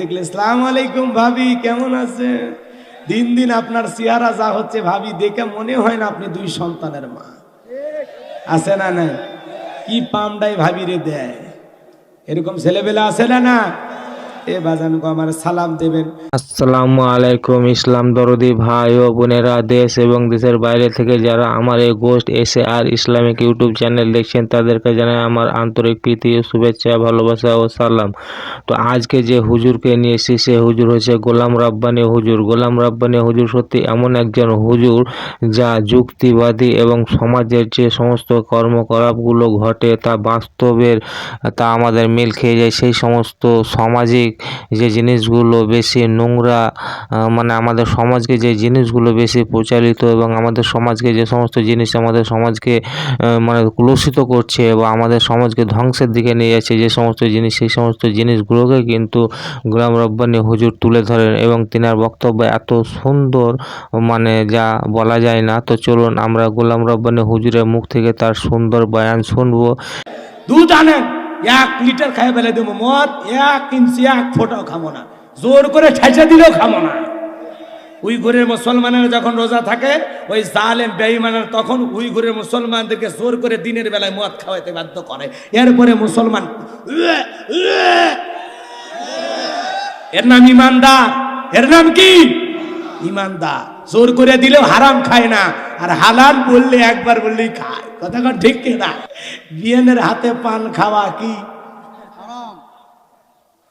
দেখলে সালাম আলাইকুম ভাবি, কেমন আছে দিন দিন আপনার চেহারা যা হচ্ছে ভাবি, দেখে মনে হয় না আপনি দুই সন্তানের মা। আছে না নাই? কি পামডাই ভাবি রে দেয়? এরকম ছেলেবেলা আছে না না এ বাজান গো আমার সালাম দেবেন। আসসালামু আলাইকুম ইসলাম দরদি ভাই ও বোনেরা দেশ এবং দেশের বাইরে থেকে যারা আমার এই গোস্ট এসে আর ইসলামিক ইউটিউব চ্যানেল দেখছেন, তাদেরকে জানাই আমার আন্তরিক প্রীতি ও শুভেচ্ছা, ভালোবাসা ও সালাম। তো আজকে যে হুজুরকে নিয়ে এসেছি, সে হুজুর হচ্ছে গোলাম রাব্বানি হুজুর। গোলাম রাব্বানি হুজুর সত্যি এমন একজন হুজুর যা যুক্তিবাদী এবং সমাজের যে সমস্ত কর্মকলাপগুলো ঘটে তা বাস্তবের, তা আমাদের মিল খেয়ে যায়। সেই সমস্ত সামাজিক যে জিনিসগুলো বেশি নোংরা মানে আমাদের সমাজকে যে জিনিসগুলো বেশি প্রচারিত এবং আমাদের সমাজকে যে সমস্ত জিনিস আমাদের সমাজকে মানে কুলসিত করছে বা আমাদের সমাজকে ধ্বংসের দিকে নিয়ে যাচ্ছে, যে সমস্ত জিনিস, সেই সমস্ত জিনিসগুলোকে কিন্তু গোলাম রব্বানি হুজুর তুলে ধরেন এবং তিনার বক্তব্য এত সুন্দর মানে যা বলা যায় না। তো চলুন আমরা গোলাম রব্বানি হুজুরের মুখ থেকে তার সুন্দর বয়ান শুনব। দুধ আনেন এক লিটার খাইয়ে ফেলে দেবো মদ, এক ইঞ্চি, এক ফোটাও খাব না। জোর করে ঠেসে দিলেও খাব না। উইঘুরের মুসলমানের যখন রোজা থাকে, ওই জালেম বেঈমানের তখন উইঘুরের মুসলমানদেরকে জোর করে দিনের বেলায় মদ খাওয়াইতে বাধ্য করে। এরপরে মুসলমান। এর নাম ইমানদার। এর নাম কি? ইমানদার। জোর করে দিলেও হারাম খায় না। আর হালাল বললে একবার বললেই খায়। কথা কন ঠিক না? বিয়েনের হাতে পান খাওয়া কি?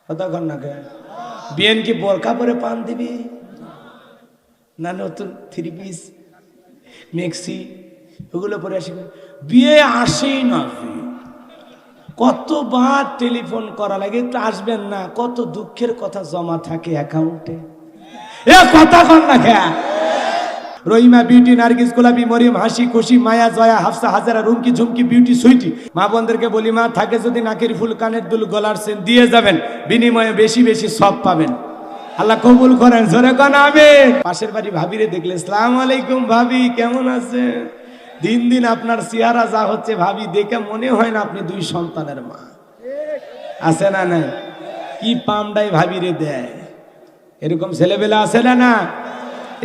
কথা না কেন? বিয়েন কি বোরকা পরে পান দিবি? না নতুন থ্রি পিস মেক্সি ওগুলো পরে আসি বিয়ে আসেই না কতবার টেলিফোন করা লাগে একটু আসবেন না। কত দুঃখের কথা জমা থাকে অ্যাকাউন্টে এ। কথা কন না খেয়া রহিমা, বিউটি, নার্গিস, গোলাপি, মরিম, হাসি, খুশি, মায়া, জয়া, হাফসা, হাজারা, রুমকি, ঝুমকি, বিউটি, সুইটি। মা বোনদেরকে বলি, মা, থাকে যদি নাকের ফুল, কানের দুল, গলার সেন দিয়ে যাবেন, বিনিময়ে বেশি বেশি সব পাবেন। আল্লাহ কবুল করেন, জোরে কন, আমিন। পাশের বাড়ি ভাবিরে দেখলে, সালাম আলাইকুম ভাবি, কেমন আছে দিন দিন আপনার চেহারা যা হচ্ছে ভাবি, দেখে মনে হয় না আপনি দুই সন্তানের মা। আছে না নাই? কি পামডাই ভাবিরে দেয়। এরকম ছেলেবেলা আছে না না?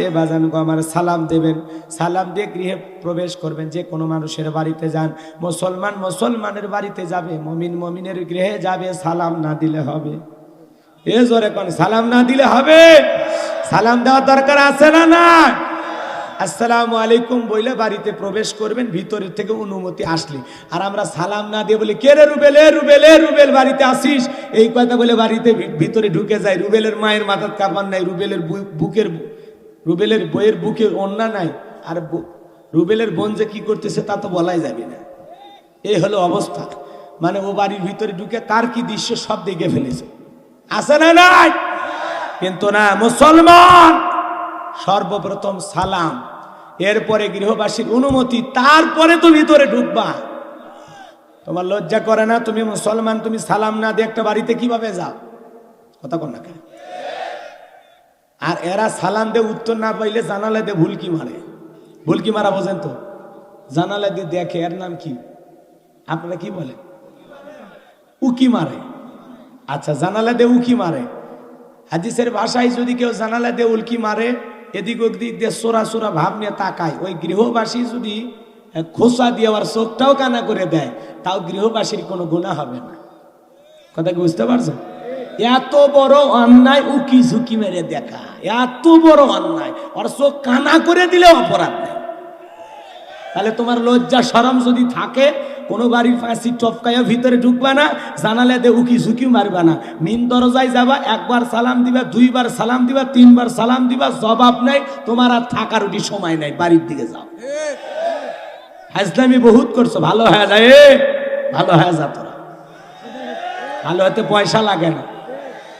এ বাজান গো আমার সালাম দেবেন। সালাম দিয়ে গৃহে প্রবেশ করবেন। যে কোনো মানুষের বাড়িতে যান। মুসলমান মুসলমানের বাড়িতে যাবে। মমিন মমিনের গৃহে যাবে। সালাম না দিলে হবে। এ জোরে কোন সালাম না দিলে হবে? সালাম দেওয়ার দরকার আছে না না আসসালামু আলাইকুম বইলে বাড়িতে প্রবেশ করবেন, ভিতরের থেকে অনুমতি আসলে। আর আমরা সালাম না দিয়ে বলি, কে রে রুবেল? এ রুবেল এ রুবেল, বাড়িতে আসিস? এই কথা বলে বাড়িতে ভিতরে ঢুকে যায়। রুবেলের মায়ের মাথার কাপড় নাই, রুবেলের বুকের রুবেলের বইয়ের বুকের অন্যা নাই, আর রুবেলের বোন যে কি করতেছে তা তো বলাই যাবে না। এই হলো অবস্থা। মানে ও বাড়ির ভিতরে ঢুকে তার কি দৃশ্য সব দেখে ফেলেছে। আছে না নাই? কিন্তু না, মুসলমান! সর্বপ্রথম সালাম, এরপরে গৃহবাসীর অনুমতি, তারপরে তো ভিতরে ঢুকবা। তোমার লজ্জা করে না? তুমি মুসলমান, তুমি সালাম না দিয়ে একটা বাড়িতে কীভাবে যাও? কথা কর না কেন? আর এরা সালাম দিয়ে উত্তর না পাইলে জানালে দিয়ে ভুলকি মারে। ভুলকি মারা বোঝেন তো? জানালা দিয়ে দেখে, এর নাম কি? আপনারা কি বলেন? উকি মারে। আচ্ছা জানালা দিয়ে উকি মারে। হাদিসের ভাষায় যদি কেউ জানালা দিয়ে উল্কি মারে, এদিক ওদিক দিয়ে সোরা সোরা ভাব নিয়ে তাকায়। ওই গৃহবাসী যদি খোসা দিয়ে আবার চোখটাও কানা করে দেয়, তাও গৃহবাসীর কোনো গুণা হবে না। কথা বুঝতে পারছ এত বড় অন্যায় উকি ঝুঁকি মেরে দেখা। এত বড় অন্যায়। ওর কানা করে দিলে অপরাধ নেই। তাহলে তোমার লজ্জা সরম যদি থাকে, কোনো বাড়ির ফাঁসি টপকাইয়া ভিতরে ঢুকবা না, জানালে দে উকি ঝুঁকি মারবা না। মিন দরজায় যাবা, একবার সালাম দিবা, দুইবার সালাম দিবা, তিনবার সালাম দিবা, জবাব নাই, তোমার আর থাকার উঠি সময় নাই, বাড়ির দিকে যাও। হাজলামি বহুত করছ, ভালো হয়ে যায় ভালো হয়ে যা তোরা। ভালো হতে পয়সা লাগে না।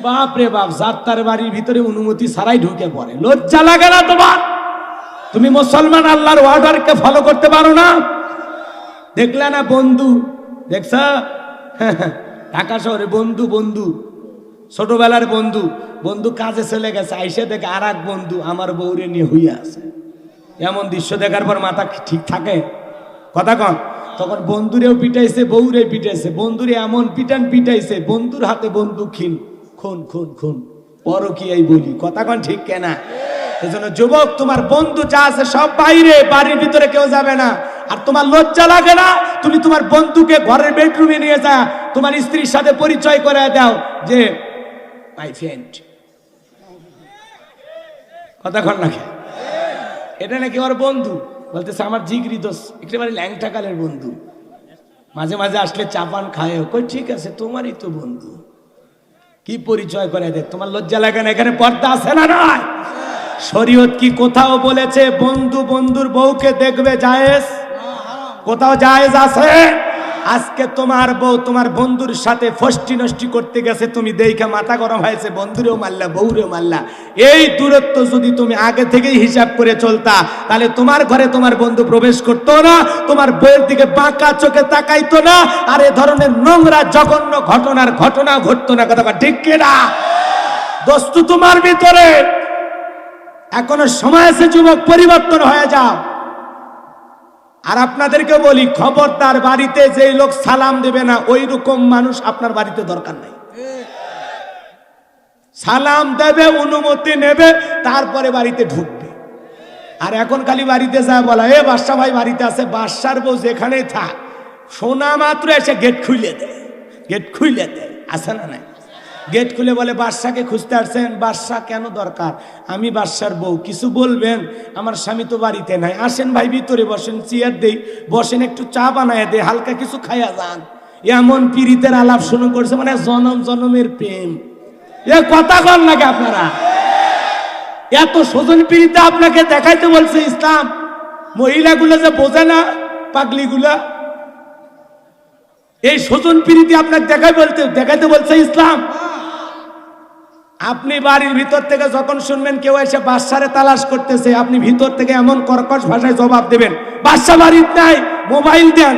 বাপ রে বাপ যার তার বাড়ির ভিতরে অনুমতি ছাড়াই ঢুকে পড়ে। লজ্জা লাগে না তোমার? তুমি মুসলমান, আল্লাহর অর্ডারকে ফলো করতে পারো না? দেখলে না বন্ধু? দেখছ? ঢাকা শহরে বন্ধু বন্ধু। ছোটবেলার বন্ধু। বন্ধু কাজে চলে গেছে, আইসে দেখে আর এক বন্ধু, আমার বউরে নিয়ে হইয়া আছে। এমন দৃশ্য দেখার পর মাথা ঠিক থাকে? কথা কন। তখন বন্ধুরেও পিটাইছে বউরে পিটাইছে। বন্ধুরে এমন পিটান পিটাইছে, বন্ধুর হাতে বন্দুকহীন খুন খুন খুন। এই বলি। কথা ঠিক কেনা? এজন্য যুবক, তোমার বন্ধু যা আছে সব বাইরে, বাড়ির ভিতরে কেউ যাবে না। আর তোমার লজ্জা লাগে না? তুমি তোমার বন্ধুকে ঘরের বেডরুমে নিয়ে যা। তোমার স্ত্রীর সাথে পরিচয় করে দাও যে মাই ফ্রেন্ড কথা কন না এটা নাকি আমার বন্ধু? বলতেছে, আমার জিগরি দোষ। একেবারে ল্যাংটা কালের বন্ধু। মাঝে মাঝে আসলে চাপান খায় কই, ঠিক আছে, তোমারই তো বন্ধু। কি পরিচয় করে দেয় তোমার লজ্জা লাগে না? এখানে পর্দা আছে না নয় শরীয়ত কি কোথাও বলেছে, বন্ধু বন্ধুর বউকে দেখবে জায়েজ? কোথাও জায়েজ আছে? আজকে তোমার বউ তোমার বন্ধুর সাথে ফষ্টি নষ্টি করতে গেছে, তুমি দেখে মাথা গরম হয়েছে, বন্ধুরেও মারলা, বউরেও মারলা। এই দূরত্ব যদি তুমি আগে থেকেই হিসাব করে চলতা, তাহলে তোমার ঘরে তোমার বন্ধু প্রবেশ করতো না, তোমার বইয়ের দিকে বাঁকা চোখে তাকাইতো না, আর এ ধরনের নোংরা, জঘন্য ঘটনার ঘটনা ঘটতো না। কথা ঠিক কিনা? দোস্তু, তোমার ভিতরে এখনও সময় আছে, যুবক, পরিবর্তন হয়ে যাও। আর আপনাদেরকে বলি, খবরদার বাড়িতে যে লোক সালাম দেবে না ওই রকম মানুষ আপনার বাড়িতে দরকার নাই। সালাম দেবে, অনুমতি নেবে, তারপরে বাড়িতে ঢুকবে। আর এখন খালি বাড়িতে যা বলা, এ বাদশা ভাই বাড়িতে আছে, বাদশার বউ যেখানেই থাক। শোনা মাত্র এসে গেট খুলে দেয় গেট খুলে দেয়, আছে না নাই? গেট খুলে বলে, বাদশাকে খুঁজতে আসছেন? বাদশা কেন দরকার? আমি বাদশার বউ, কিছু বলবেন? আমার স্বামী তো বাড়িতে নাই। আসেন ভাই, ভিতরে বসেন, চেয়ার দেই। বসেন, একটু চা বানায় দে হালকা কিছু খাইয়া যান। এমন পীড়িতের আলাপ শুরু করছে মানে জনম জনমের প্রেম। এ কথা কন নাকি আপনারা? এত স্বজন পীড়িতে আপনাকে দেখাইতে বলছে ইসলাম। মহিলাগুলো যে বোঝে না, পাগলিগুলা। এই স্বজন প্রীতি আপনাকে দেখাই বলতে দেখাইতে বলছে ইসলাম। আপনি বাড়ির ভিতর থেকে যখন শুনবেন কেউ এসে বাদশারে তালাশ করতেছে, আপনি ভিতর থেকে এমন কর্কশ ভাষায় জবাব দেবেন, বাদশা বাড়ির নাই, মোবাইল দেন,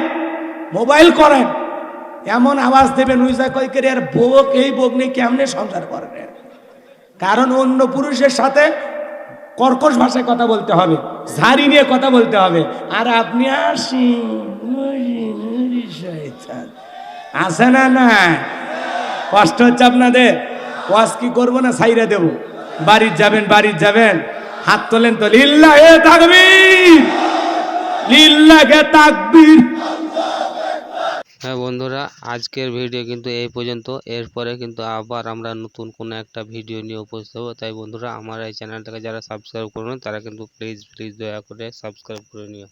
মোবাইল করেন। এমন আওয়াজ দেবেন উইজা কই করে আর বোক এই বোক নিয়ে কেমনে সংসার করেন কারণ অন্য পুরুষের সাথে কর্কশ ভাষায় কথা বলতে হবে, ঝাড়ি নিয়ে কথা বলতে হবে। আর আপনি আসি আছে না না কষ্ট হচ্ছে আপনাদের? ওয়াজ কি করব না সাইরা দেব? বাড়ির যাবেন বাড়ির যাবেন। হাত তোলেন তো লিল্লা হে তাকবীর লিল্লা হে তাকবীর। হ্যাঁ বন্ধুরা, আজকের ভিডিও কিন্তু এই পর্যন্ত। এরপরে কিন্তু আবার আমরা নতুন কোনো একটা ভিডিও নিয়ে উপস্থিত হব। তাই বন্ধুরা, আমার এই চ্যানেলটাকে যারা সাবস্ক্রাইব করবেন তারা কিন্তু প্লিজ প্লিজ দয়া করে সাবস্ক্রাইব করে নিও।